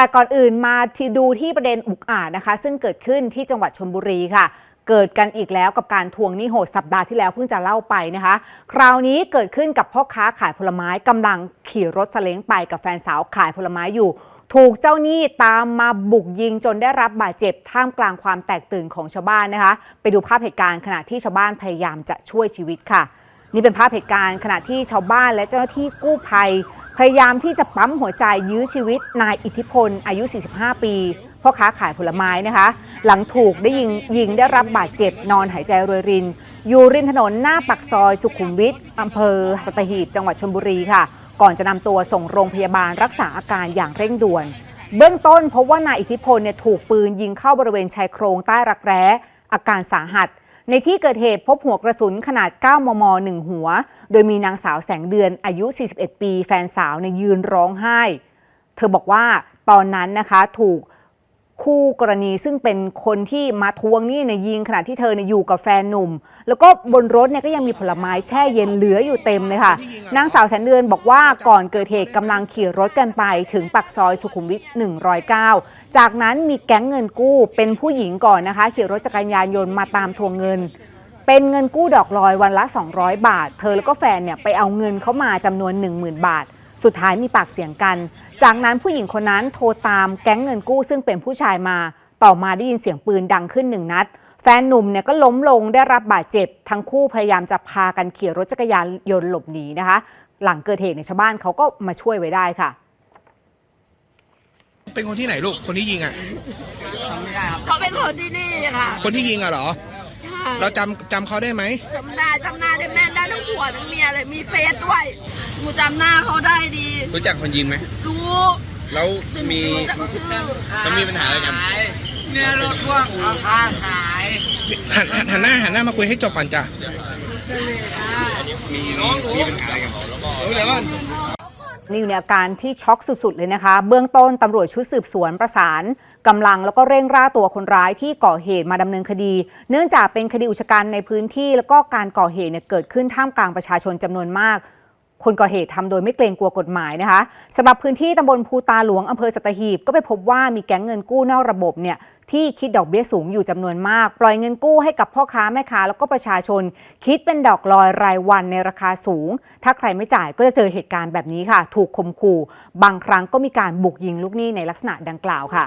แต่ก่อนอื่นมาที่ดูที่ประเด็นอุกอาจนะคะ ซึ่งเกิดขึ้นที่จังหวัดชนบุรีค่ะ เกิดกันอีกแล้วกับการทวงหนี้โหดสัปดาห์ที่แล้วเพิ่งจะเล่าไปนะคะ คราวนี้เกิดขึ้นกับพ่อค้าขายผลไม้กำลังขี่รถสเล้งไปกับแฟนสาวขายผลไม้อยู่ถูกเจ้าหนี้ตามมาบุกยิงจนได้รับบาดเจ็บท่ามกลางความแตกตื่นของชาวบ้านนะคะ ไปดูภาพเหตุการณ์ขณะที่ชาวบ้านพยายามจะช่วยชีวิตค่ะ นี่เป็นภาพเหตุการณ์ขณะที่ชาวบ้านและเจ้าหน้าที่กู้ภัย พยายามที่จะปั๊มหัวใจยื้อชีวิตนายอิทธิพล อายุ 45 ปีพ่อค้าขายผลไม้นะคะ หลังถูกได้ยิงยิงได้รับบาดเจ็บนอนหายใจรวยริน อยู่ริมถนนหน้าปักซอยสุขุมวิทอำเภอสัตหีบ จังหวัดชลบุรีค่ะ ก่อนจะนำตัวส่งโรงพยาบาลรักษาอาการอย่างเร่งด่วน เบื้องต้นพบว่านายอิทธิพลเนี่ยถูกปืนยิงเข้าบริเวณชายโครงใต้รักแร้ อาการสาหัส ในที่เกิดเหตุพบหัวกระสุนขนาด 9 มม 1 หัว โดยมีนางสาวแสงเดือนอายุ 41 ปี แฟนสาวเนี่ยยืนร้องไห้ เธอบอกว่าตอนนั้นนะคะถูกคู่กรณีซึ่งเป็นคนที่มาทวงหนี้ในยยิงขณะที่เธอเนี่ยอยู่กับแฟนหนุ่ม แล้วก็บนรถเนี่ยก็ยังมีผลไม้แช่เย็นเหลืออยู่เต็มเลยค่ะ นางสาวแสนเดือนบอกว่าก่อนเกิดเหตุกำลังขี่รถกันไปถึงปากซอยสุขุมวิท109 จากนั้นมีแก๊งเงินกู้เป็นผู้หญิงก่อนนะคะขี่รถจักรยานยนต์มาตามทวงเงิน เป็นเงินกู้ดอกลอยวันละ 200 บาท เธอแล้วก็แฟนเนี่ยไปเอาเงินเขามาจำนวน 10,000 บาท สุดท้ายมีปากเสียงกัน จากนั้นผู้หญิงคนนั้นโทรตามแก๊งเงินกู้ซึ่งเป็นผู้ชายมา ต่อมาได้ยินเสียงปืนดังขึ้นหนึ่งนัดแฟนหนุ่มเนี่ยก็ล้มลงได้รับบาดเจ็บ ทั้งคู่พยายามจะพากันขี่รถจักรยานยนต์หลบหนีนะคะ หลังเกิดเหตุในยชาวบ้านเขาก็มาช่วยไว้ได้ค่ะ เป็นคนที่ไหนลูก คนที่ยิงอะเขาเป็นคนที่นี่ค่ะ คนที่ยิงอะเหรอ ใช่เราจำจำเขาได้ไหม จำได้จำหน้าได้แม่นได้ทั้งผัวทั้งเมียเลยมีเฟซด้วยหนูจำหน้าเขาได้ดีรู้จักคนยิงไหม รู้แล้วมีรู้จักชื่อแล้วมีปัญหาอะไรกัน เนี่ยรถพ่วงเอาผ้าหายหันหันหันหน้าหันหน้ามาคุยให้จบก่อนจ้ะ มีมีปัญหาอะไรกัน เดี๋ยวก่อน นี่อยู่ในอาการที่ช็อกสุด ๆ เลยนะคะ เบื้องต้นตำรวจชุดสืบสวนประสานกำลังแล้วก็เร่งร่าตัวคนร้ายที่ก่อเหตุมาดำเนินคดี เนื่องจากเป็นคดีอุชกันในพื้นที่ แล้วก็การก่อเหตุเนี่ยเกิดขึ้นท่ามกลางประชาชนจำนวนมาก คนก่อเหตุทำโดยไม่เกรงกลัวกฎหมายนะคะสำหรับพื้นที่ตำบลภูตาหลวงอำเภอสัตหีบก็ไปพบว่ามีแก๊งเงินกู้นอกระบบเนี่ยที่คิดดอกเบี้ยสูงอยู่จำนวนมาก ปล่อยเงินกู้ให้กับพ่อค้าแม่ค้าแล้วก็ประชาชน คิดเป็นดอกลอยรายวันในราคาสูง ถ้าใครไม่จ่ายก็จะเจอเหตุการณ์แบบนี้ค่ะ ถูกข่มขู่ บางครั้งก็มีการบุกยิงลูกหนี้ในลักษณะดังกล่าวค่ะ